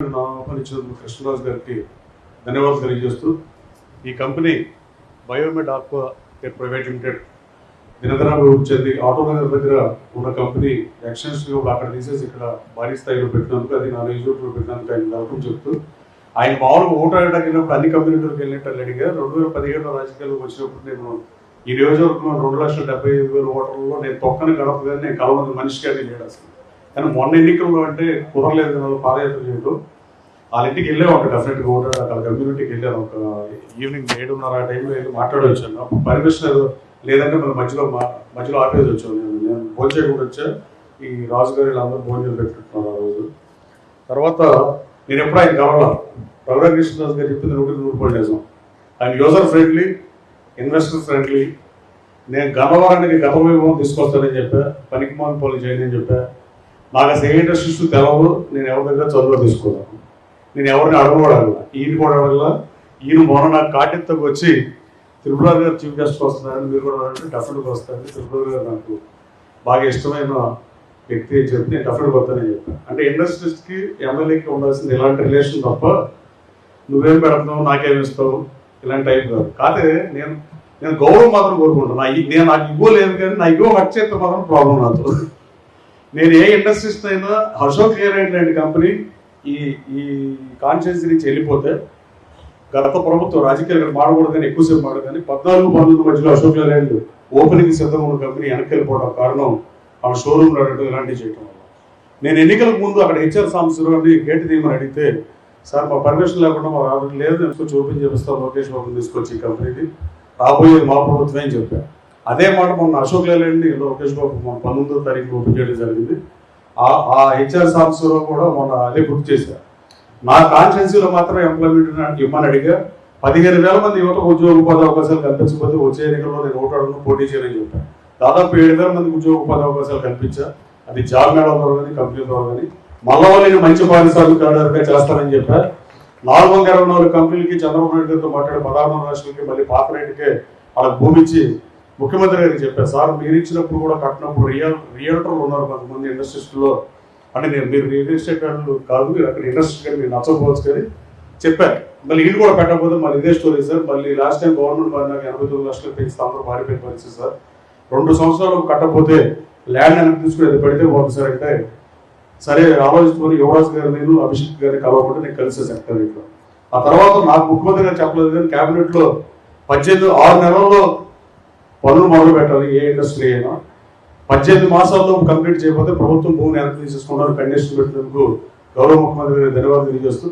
ఆహ్వానించినందుకు కృష్ణరాజు గారికి ధన్యవాదాలు తెలియజేస్తూ ఈ company Biomed aqua private limited దినదరాభివృద్ధి చెంది ఆటోనగర్ దగ్గర ఉన్న కంపెనీ ఎక్స్టెన్షన్ అక్కడ తీసేసి ఇక్కడ భారీ స్థాయిలో పెట్టినందుకు అది నా నియోజకవర్గంలో పెట్టినందుకు ఆయన గౌరవం చెప్తూ ఆయన మామూలుగా ఓటు అడగడానికి వెళ్ళినప్పుడు అన్ని కంపెనీలకు వెళ్ళినట్టు అడిగారు రెండు వేల పదిహేడులో రాజకీయాలకు వచ్చినప్పుడు నేను ఈ నియోజకవర్గంలో రెండు లక్షల డెబ్బై ఐదు వేల ఓటర్లలో నేను తొక్కని గడపగానే నేను కలవని మనిషికి కానీ లేడు అసలు కానీ మొన్న ఎన్నికల్లో అంటే కుదరలేదు వాళ్ళు పాదయాత్ర చేయడం వాళ్ళ ఇంటికి వెళ్ళాం ఒక డెఫినెట్గా ఓటర్ అక్కడ కమ్యూనిటీకి వెళ్ళాను ఒక ఈవినింగ్ ఏడున్నర ఆ టైంలో వెళ్ళి మాట్లాడొచ్చాను అప్పుడు పర్మిషన్ లేదంటే మన మధ్యలో మా- మధ్యలో ఆపేసి వచ్చాను నేను నేను భోజనం చేయకుండా వచ్చా. ఈ రాజుగారి వీళ్ళందరూ భోజనం పెట్టుకుంటున్నారు ఆ రోజు. తర్వాత నేను ఎప్పుడు ఆయన కలవాల. రఘురామ కృష్ణదాస్ గారు చెప్పింది నూటికి నూరు పడి నిజం. ఆయన యూజర్ ఫ్రెండ్లీ ఇన్వెస్టర్ ఫ్రెండ్లీ నేను గతవారానికి గత తీసుకొస్తానని చెప్పా పనికి మాల పనులు చేయని చెప్పా. నాకు సెకండ్ సృష్టి ఇండస్ట్రీస్ తెలవదు నేను ఎవరి దగ్గర చదువు తీసుకున్నాను. నేను ఎవరిని అడగకూడదు ఈయన కూడా అడగల ఈయన మొన్న నాకు కాటెత్తకు వచ్చి త్రిపుర గారు చీఫ్ గెస్ట్ వస్తున్నారని మీరు కూడా అంటే డెఫినెట్గా వస్తారు త్రిపుర గారు నాకు బాగా ఇష్టమైన వ్యక్తి అని చెప్పి నేను డెఫినెట్గా వస్తానని చెప్పాను. అంటే ఇండస్ట్రీస్కి ఎమ్మెల్యేకి ఉండాల్సింది ఇలాంటి రిలేషన్ తప్ప నువ్వేం పెడుతున్నావు? నాకేమి ఇస్తావు? ఇలాంటి టైప్ కాదు. కాకపోతే నేను నేను గౌరవం మాత్రం కోరుకుంటాను నా ఈ- నేను నాకు ఇవ్వలేదు కానీ నా ఇవ్వ వర్క్ చేస్తే మాత్రం ప్రాబ్లం నాతో నేను ఏ ఇండస్ట్రీస్ అయినా అశోక్ లేలాండ్ అండ్ కంపెనీ ఈ ఈ కాన్షియన్స్ నుంచి వెళ్ళిపోతే గత ప్రభుత్వం రాజకీయాలు మాడకూడదని ఎక్కువసేపు మాడదు కానీ పద్నాలుగు పంతొమ్మిది మధ్యలో అశోక్ లేలాండ్ ఓపెనింగ్ సిద్ధంగా ఉన్న కంపెనీ వెనక్కి వెళ్ళిపోవడం కారణం ఆ షోరూమ్ నడవడం ఇలాంటివి చేయడం వల్ల. నేను ఎన్నికలకు ముందు అక్కడ హెచ్ఆర్ సాంబశివరావుని గేట్ తీయమని అడిగితే సార్ మా పర్మిషన్ లేకుండా మా రాబోయే లేదు నేను తీసుకొచ్చి ఓపెన్ చేపిస్తాం లోకేష్ బాబుని తీసుకొచ్చి ఈ కంపెనీని రాబోయేది మా ప్రభుత్వమే అని చెప్పాను అదే మాట మొన్న అశోక్ లేలండి లోకేష్ బాబు మొన్న పంతొమ్మిదో తారీఖు ఓపెన్ చేయడం జరిగింది. ఆ ఆ హెచ్ఆర్ సాంబశివరావు కూడా మొన్న అదే గుర్తు చేశారు. నా కాన్స్టిట్యున్సీలో మాత్రం ఎంప్లాయ్మెంట్ ఇవ్వమని అడిగా పదిహేను వేల మంది యువత ఉద్యోగ ఉపాధి అవకాశాలు కల్పించకపోతే వచ్చే ఎన్నికల్లో నేను ఓటాడను పోటీ చేయని చెప్పాను దాదాపు ఏడు వేల మంది ఉద్యోగ ఉపాధి అవకాశాలు కల్పించా అది జాబ్ మేడం ద్వారా కానీ కంపెనీ ద్వారా కానీ మళ్ళా నేను మంచి పారిశ్రామిక చేస్తానని చెప్పారు. నాలుగు వందల ఇరవై నాలుగు కంపెనీలకి చంద్రబాబు నాయుడు గారితో మాట్లాడి పదహారు రాష్ట్రాలకి మళ్ళీ పాత రేటుకే వాళ్ళకి భూమిచ్చి ముఖ్యమంత్రి గారికి చెప్పారు సార్ మీరు ఇచ్చినప్పుడు కూడా కట్టినప్పుడు రియల్ రియల్టర్లు ఉన్నారు కొంతమంది ఇండస్ట్రీస్లో. అంటే నేను మీరు రియల్ ఎస్టేట్ వాళ్ళు కాదు మీరు అక్కడ ఇండస్ట్రీ కానీ మీరు నచ్చకపోవచ్చు కానీ చెప్పారు మళ్ళీ ఇల్లు కూడా పెట్టకపోతే మళ్ళీ ఇదే స్టోరీ సార్. మళ్ళీ లాస్ట్ టైం గవర్నమెంట్ వారి నాకు ఎనభై తొమ్మిది లక్షలు పెంచి అందరూ మారిపోయిన పరిస్థితి సార్. రెండు సంవత్సరాలు కట్టకపోతే ల్యాండ్ అనేది తీసుకుని అది పెడితే బాగుంది సార్ అంటే సరే ఆలోచించుకొని యువరాజ్ గారు నేను అభిషేక్ గారిని కలవకుండా నేను కలిసే సెక్టర్ ఇట్లా ఆ తర్వాత నాకు ముఖ్యమంత్రి గారు చెప్పలేదు కానీ క్యాబినెట్లో పద్దెనిమిది ఆరు నెలల్లో పనులు మొదలు పెట్టాలి ఏ ఇండస్ట్రీ అయినా. పద్దెనిమిది మాసాల్లో కంప్లీట్ చేయకపోతే ప్రభుత్వం భూమిని వెనక్కి తీసేసుకున్నారు కండిషన్ పెట్టినందుకు గౌరవ ముఖ్యమంత్రి గారు ధన్యవాదాలు తెలియజేస్తూ